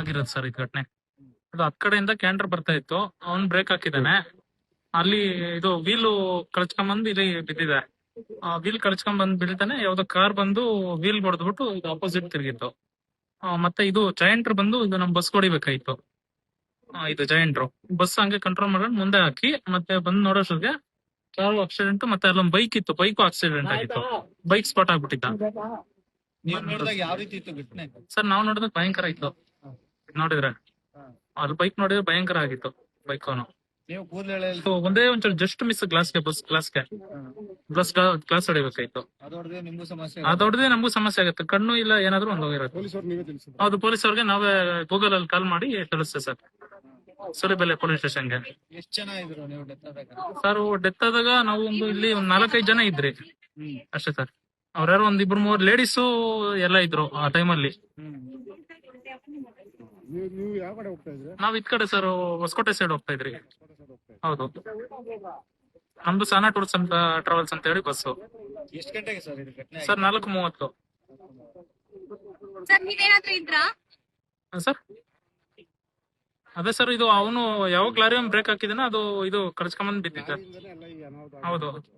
ಆಗಿರೋದು ಸರ್ ಇದು ಘಟನೆ. ಅದು ಹತ್ ಕಡೆಯಿಂದ ಕ್ಯಾಂಟರ್ ಬರ್ತಾ ಇತ್ತು. ಅವ್ನ್ ಬ್ರೇಕ್ ಹಾಕಿದಾನೆ ಅಲ್ಲಿ ಇದು ವೀಲು ಕಳ್ಸ್ಕೊಂಬಂದು ಇಲ್ಲಿ ಬಿದ್ದಿದೆ. ಆ ವೀಲ್ ಕಳ್ಸ್ಕೊಂಡ್ ಬಂದ್ ಬೀಳ್ತಾನೆ. ಯಾವ್ದೋ ಕಾರ್ ಬಂದು ವೀಲ್ ಹೊಡೆದ್ಬಿಟ್ಟು ಇದು ಅಪೋಸಿಟ್ ತಿರುಗಿತ್ತು. ಮತ್ತೆ ಇದು ಜಯಂಟ್ರು ಬಂದು ಇದು ನಮ್ ಬಸ್ ಹೊಡಿಬೇಕಾಯ್ತು. ಇದು ಜಯಂಟ್ರು ಬಸ್ ಹಂಗೆ ಕಂಟ್ರೋಲ್ ಮಾಡ್ಕೊಂಡು ಮುಂದೆ ಹಾಕಿ ಮತ್ತೆ ಬಂದ್ ನೋಡೋಷ್ಟ್ರಿಗೆ ಕಾರು ಆಕ್ಸಿಡೆಂಟ್ ಮತ್ತೆ ಅಲ್ಲೊಂದು ಬೈಕ್ ಇತ್ತು. ಬೈಕು ಆಕ್ಸಿಡೆಂಟ್ ಆಗಿತ್ತು. ಬೈಕ್ ಸ್ಪಾಟ್ ಆಗ್ಬಿಟ್ಟಿದ್ದ. ನೀವು ನೋಡಿದಾಗ ಯಾವ ರೀತಿ ಇತ್ತು ಘಟನೆ? ಸರ್ ನಾವ್ ನೋಡಿದಾಗ ಭಯಂಕರ ಇತ್ತು. ನೋಡಿದ್ರೆ. ಅಲ್ಲಿ ಬೈಕ್ ನೋಡಿದ್ರೆ ಭಯಂಕರ ಆಗಿತ್ತು ಬೈಕ್ ಅವನು. ನೀವು ಕೂದಲು ಒಂದೇ ಒಂಚೂರು ಜಸ್ಟ್ ಮಿಸ್ ಗ್ಲಾಸ್ಗೆ ಬಸ್ ಗ್ಲಾಸ್ಗೆ ಗ್ಲಾಸ್ ಗ್ಲಾಸ್ ಹೊಡಿಬೇಕಾಯ್ತು. ಅದೊಡ್ದೆ ನಿಮ್ಗೂ ಸಮಸ್ಯೆ ಅದೊಡ್ದೇ ನಮಗೂ ಸಮಸ್ಯೆ ಆಗುತ್ತೆ. ಕಣ್ಣು ಇಲ್ಲ ಏನಾದ್ರು ಒಂದು ಹೋಗಿರುತ್ತೆ. ಹೌದು ಪೊಲೀಸ್ ಅವ್ರಿಗೆ ನಾವೇ ಗೂಗಲ್ ಅಲ್ಲಿ ಕಾಲ್ ಮಾಡಿ ತಿಳಿಸ್ತೇವೆ ಸರ್. ಸುಲಿಬೆಲೆ ಪೊಲೀಸ್ ಸ್ಟೇಷನ್ಗೆ. ಗೆ ಜನ ಇದ್ರು ನೀವು ಡೆತ್ ಆದಾಗ? ಸರ್ ಡೆತ್ ಆದಾಗ ನಾವು ಒಂದು ಇಲ್ಲಿ ಒಂದ್ ನಾಲ್ಕೈದು ಜನ ಇದ್ರಿ. ಅಷ್ಟೇ ಸರ್. ಅವ್ರ್ಯಾರು ಒಂದ್ ಇಬ್ರು ಮೂರ್ ಲೇಡೀಸು ಎಲ್ಲ ಇದ್ರು ಆ ಟೈಮಲ್ಲಿ ನೀವು ನೀವು ಯಾವ ಕಡೆ ಹೋಗ್ತಾ ಇದ್ರೆ? ನಾವ್ ಇದ್ ಕಡೆ ಸರ್ ಹೊಸಕೋಟೆ ಸೈಡ್ ಹೋಗ್ತಾ ಇದ್ರಿ. ಹೌದು. ನಮ್ದು ಸಾನಾ ಟೂರ್ಸ್ ಅಂತ ಟ್ರಾವೆಲ್ಸ್ ಅಂತ ಹೇಳಿ ಬಸ್ಸು. ಎಷ್ಟ್ ಗಂಟೆಗೆ ಸರ್ ಇದು ಘಟನೆ ಸರ್ ನಾಲ್ಕು ಮೂವತ್ತು. ಸರ್ ನೀವೇನಾದ್ರೂ ಇದ್ರಾ? ಹಾ, ಸರ್ ಅದೇ ಸರ್ ಇದು ಅವನು ಯಾವಾಗ ಲಾರಿ ಬ್ರೇಕ್ ಹಾಕಿದಾನ ಅದು ಇದು ಕಳ್ಸ್ಕೊಂಬಂದ್ ಬಿದ್ದಿದ್ದ. ಗಾಡಿಯಿಂದನೇ ಎಲ್ಲ ಈ ಅನಾಹುತ ಹೌದು. ಆಗಿರೋದು.